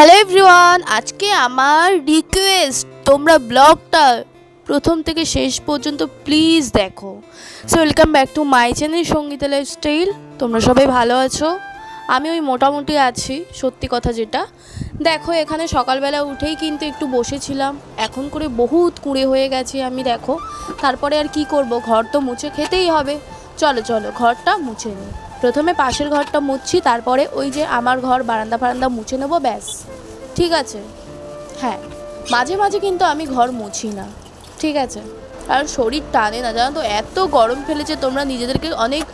Hello everyone আজকে আমার request তোমরা ব্লগটা প্রথম থেকে শেষ পর্যন্ত প্লিজ দেখো। So welcome back to my channel Sangeeta lifestyle তোমরা সবাই ভালো আছো? আমি ওই মোটামুটি আছি, সত্যি কথা যেটা। দেখো, এখানে সকালবেলা উঠেই কিন্তু একটু বসেছিলাম। এখন করে বহুত কুঁড়ে হয়ে গেছে আমি, দেখো। তারপরে আর কি করব? ঘর তো মুছে খেতেই হবে। চলো চলো, ঘরটা মুছে নিই। প্রথমে পাশের ঘরটা মুছছি, তারপরে ওই যে আমার ঘর, বারান্দা ফারান্দা মুছে নেব, ব্যাস। ঠিক আছে? হ্যাঁ। মাঝে মাঝে কিন্তু আমি ঘর মুছি না। ঠিক আছে? আর শরীর টানে না, জানো তো? এত গরম ফেলেছে তোমরা নিজেদেরকে অনেক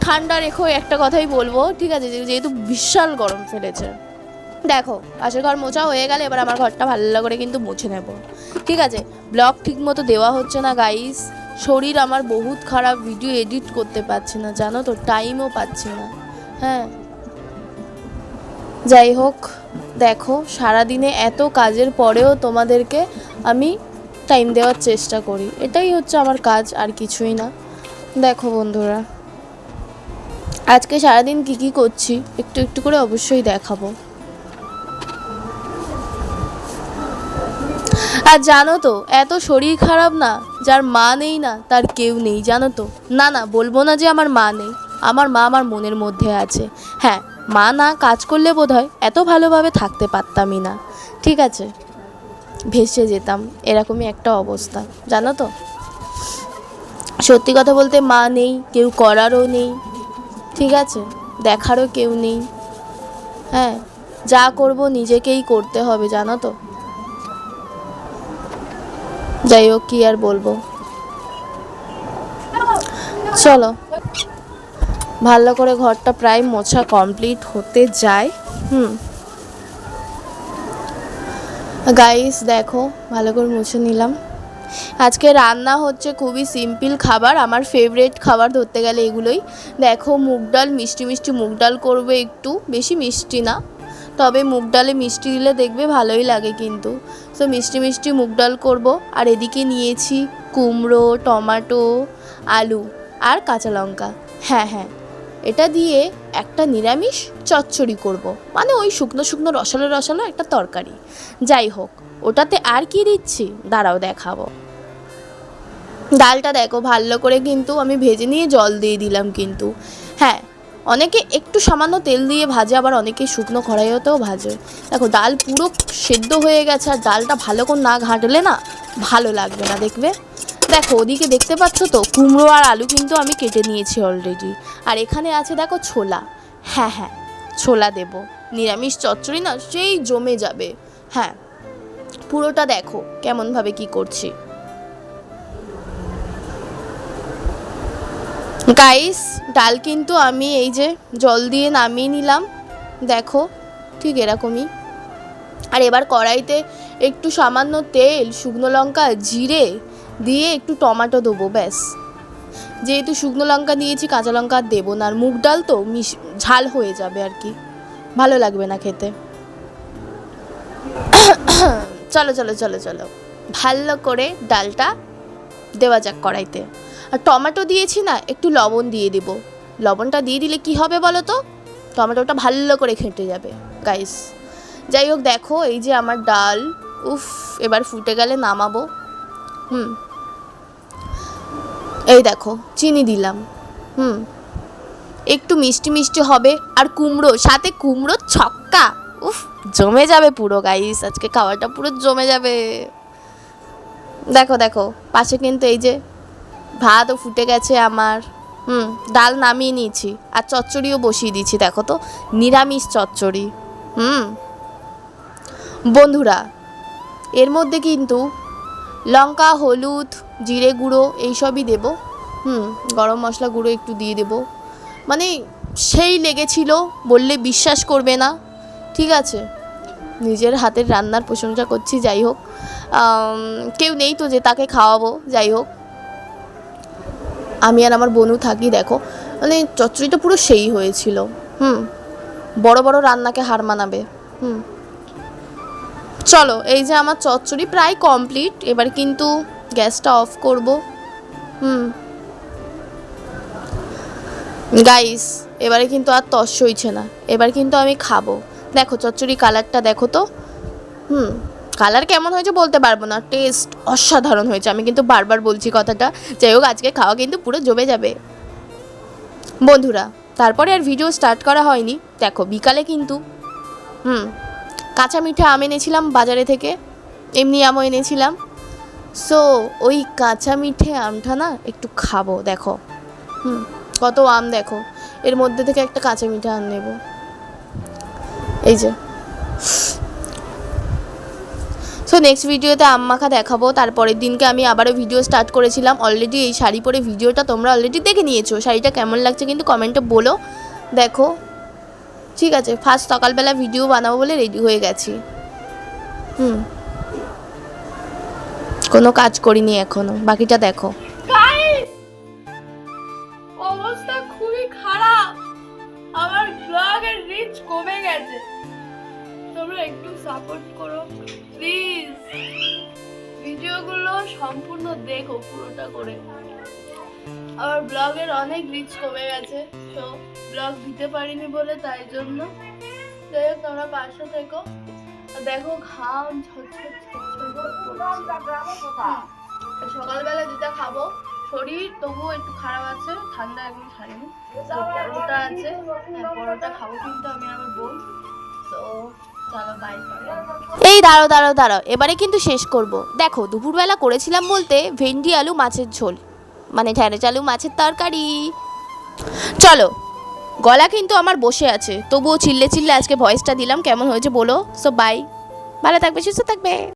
ঠান্ডা রেখো, একটা কথাই বলব। ঠিক আছে? যেহেতু বিশাল গরম ফেলেছে। দেখো, পাশের ঘর মোছা হয়ে গেলে এবার আমার ঘরটা ভালো করে কিন্তু মুছে নেব। ঠিক আছে? ব্লগ ঠিক মতো দেওয়া হচ্ছে না গাইস শরীর আমার বহুত খারাপ ভিডিও এডিট করতে পারছি না, জানো তো? টাইমও পাচ্ছি না। হ্যাঁ। যাই হোক, দেখো, সারাদিনে এত কাজের পরেও তোমাদেরকে আমি টাইম দেওয়ার চেষ্টা করি। এটাই হচ্ছে আমার কাজ, আর কিছুই না। দেখো বন্ধুরা, আজকে সারাদিন কি কি করছি, একটু একটু করে অবশ্যই দেখাবো। আর জানো তো, এত শরীর খারাপ না, যার মা নেই না, তার কেউ নেই, জানো তো। না না, বলব না যে আমার মা নেই, আমার মা আমার মনের মধ্যে আছে। হ্যাঁ মা না কাজ করলে বোধ হয় এত ভালোভাবে থাকতে পারতামই না। ঠিক আছে, ভেসে যেতাম, এরকমই একটা অবস্থা, জানো তো। সত্যি কথা বলতে মা নেই, কেউ করারও নেই, ঠিক আছে, দেখারও কেউ নেই। হ্যাঁ যা করব নিজেকেই করতে হবে, জানো তো। যাই হোক, কি আর বলব। চলো। ভালো করে ঘরটা প্রায় মোছা কমপ্লিট হতে যায়। হুম। গাইস দেখো, ভালো করে মুছে নিলাম। আজকে রান্না হচ্ছে খুবই সিম্পল খাবার। আমার ফেভারেট খাবার ধরতে গেলে এগুলোই। দেখো, মুগ ডাল, মিষ্টি মিষ্টি মুগ ডাল করবে একটু। বেশি মিষ্টি না। তবে মুগ ডালে মিষ্টি দিলে দেখবে ভালোই লাগে কিন্তু। তো মিষ্টি মিষ্টি মুগ ডাল করব। আর এদিকে নিয়েছি কুমড়ো, টমাটো, আলু আর কাঁচা লঙ্কা। হ্যাঁ হ্যাঁ এটা দিয়ে একটা নিরামিষ চচ্চড়ি করব। মানে ওই শুকনো শুকনো রসালো রসালো একটা তরকারি। যাই হোক, ওটাতে আর কি দিচ্ছি? দাঁড়াও, দেখাবো। ডালটা দেখো, ভালো করে কিন্তু আমি ভেজে নিয়ে জল দিয়ে দিলাম কিন্তু। হ্যাঁ অনেকে একটু সামান্য তেল দিয়ে ভাজে, আবার অনেকে শুকনো কড়াইতেও ভাজে। দেখো, ডাল পুরো সেদ্ধ হয়ে গেছে, আর ডালটা ভালো করে না ঘাঁটলে না ভালো লাগবে না, দেখবে? দেখো, ওদিকে দেখতে পাচ্ছ তো, কুমড়ো আর আলু কিন্তু আমি কেটে নিয়েছি অলরেডি আর এখানে আছে, দেখো, ছোলা। হ্যাঁ হ্যাঁ ছোলা দেব। নিরামিষ চচ্চড়ি না, সেই জমে যাবে। হ্যাঁ পুরোটা দেখো, কেমনভাবে কি করছি। গাইস ডাল কিন্তু আমি এই যে জল দিয়ে নামিয়ে নিলাম। দেখো, ঠিক এরকমই। আর এবার কড়াইতে একটু সামান্য তেল, শুকনো লঙ্কা, জিরে দিয়ে একটু টমাটো দেবো, ব্যাস। যেহেতু শুকনো লঙ্কা দিয়েছি, কাঁচা লঙ্কা আর দেবো না। আর মুগ ডাল তো মিশ ঝাল হয়ে যাবে আর কি। ভালো লাগবে না খেতে। চলো চলো চলো চলো। ভালো করে ডালটা দেওয়া যাক কড়াইতে। আর টমেটো দিয়েছি না, একটু লবণ দিয়ে দেবো। লবণটা দিয়ে দিলে কি হবে বলো তো? টমেটোটা ভালো করে খেটে যাবে গাইস যাই হোক, দেখো, এই যে আমার ডাল, উফ, এবার ফুটে গেলে নামাবো। হুম। এই দেখো, চিনি দিলাম। হুম। একটু মিষ্টি মিষ্টি হবে, আর কুমড়ো, সাথে কুমড়ো ছক্কা। উফ, জমে যাবে পুরো গাইস আজকে খাওয়াটা পুরো জমে যাবে। দেখো দেখো, পাশে কিন্তু এই যে ভাতও ফুটে গেছে আমার। হুম, ডাল নামিয়ে নিয়েছি। আর চচ্চড়িও বসিয়ে দিয়েছি, দেখো তো। নিরামিষ চচ্চড়ি। হুম। বন্ধুরা, এর মধ্যে কিন্তু লঙ্কা, হলুদ, জিরে গুঁড়ো এইসবই দেব। হুম, গরম মশলা গুঁড়ো একটু দিয়ে দেব। মানে সেই লেগেছিল বললে বিশ্বাস করবে না। ঠিক আছে, নিজের হাতের রান্নার প্রশংসা করছি, যাই হোক। কেউ নেই তো যে তাকে খাওয়াবো, যাই হোক। আমি আর আমার বোনু থাকি, দেখো। মানে চচ্চড়িটা পুরো সেই হয়েছিল। হুম। বড় বড় রান্নাকে হার মানাবে। হুম। চলো, এই যে আমার চচ্চড়ি প্রায় কমপ্লিট, এবার কিন্তু গ্যাসটা অফ করব। হুম। গাইস, এবারে কিন্তু আর তস সইছে না। এবার কিন্তু আমি খাব। দেখো, চচ্চড়ি কালারটা দেখো তো। হুম। কালার কেমন হয়েছে বলতে পারব না টেস্ট অসাধারণ হয়েছে। আমি কিন্তু বারবার বলছি কথাটা, যাই হোক, আজকে খাওয়া কিন্তু পুরো জমে যাবে। বন্ধুরা, তারপরে আর ভিডিও স্টার্ট করা হয়নি। দেখো, বিকালে কিন্তু, হুম, কাঁচা মিঠা আম এনেছিলাম বাজারে থেকে, এমনি আমও এনেছিলাম। সো ওই কাঁচা মিঠে আমটা না একটু খাব, দেখো। হুম, কত আম দেখো, এর মধ্যে থেকে একটা কাঁচা মিঠা আম নেব। এই যে নেক্সট ভিডিওতে আম মাখা দেখাবো। তারপরের দিনকে আমি আবারও ভিডিও স্টার্ট করেছিলাম। অলরেডি এই শাড়ি পরে ভিডিওটা তোমরা অলরেডি দেখে নিয়েছো। শাড়িটা কেমন লাগছে কিন্তু কমেন্টে বলো। দেখো। ঠিক আছে ফার্স্ট সকালবেলা ভিডিও বানাবো বলে রেডি হয়ে গেছি। হুম। কোনো কাজ করিনি এখনও। বাকিটা দেখো। আমার ব্লগের রিচ কমে গেছে। তোমরা একটু সাপোর্ট করো। প্লিজ ভিডিওগুলো সম্পূর্ণ দেখো পুরোটা করে। আমার ব্লগের অনেক রিচ কমে গেছে তো ব্লগ দিতে পারিনি বলে তাই জন্য। যাই হোক তোমরা পাশে থেকো। দেখো ঘাম। সকালবেলা যেটা খাব শরীর তবুও একটু খারাপ আছে ঠান্ডা এখন ছাড়েনি পরোটা আছে হ্যাঁ, পরোটা খাব কিন্তু আমি আমার বোন। তো এই দাঁড়ো দাঁড়ো দাঁড়ো এবারে কিন্তু শেষ করব। দেখো, দুপুরবেলা করেছিলাম বলতে ভেন্ডি, আলু, মাছের ঝোল মানে ঢ্যাঁড়স আলু, মাছের তরকারি। চলো, গলা কিন্তু আমার বসে আছে, তবুও চিল্লে চিল্লে আজকে ভয়েসটা দিলাম, কেমন হয়েছে বলো? সো বাই ভালো থাকবে, সুস্থ থাকবে।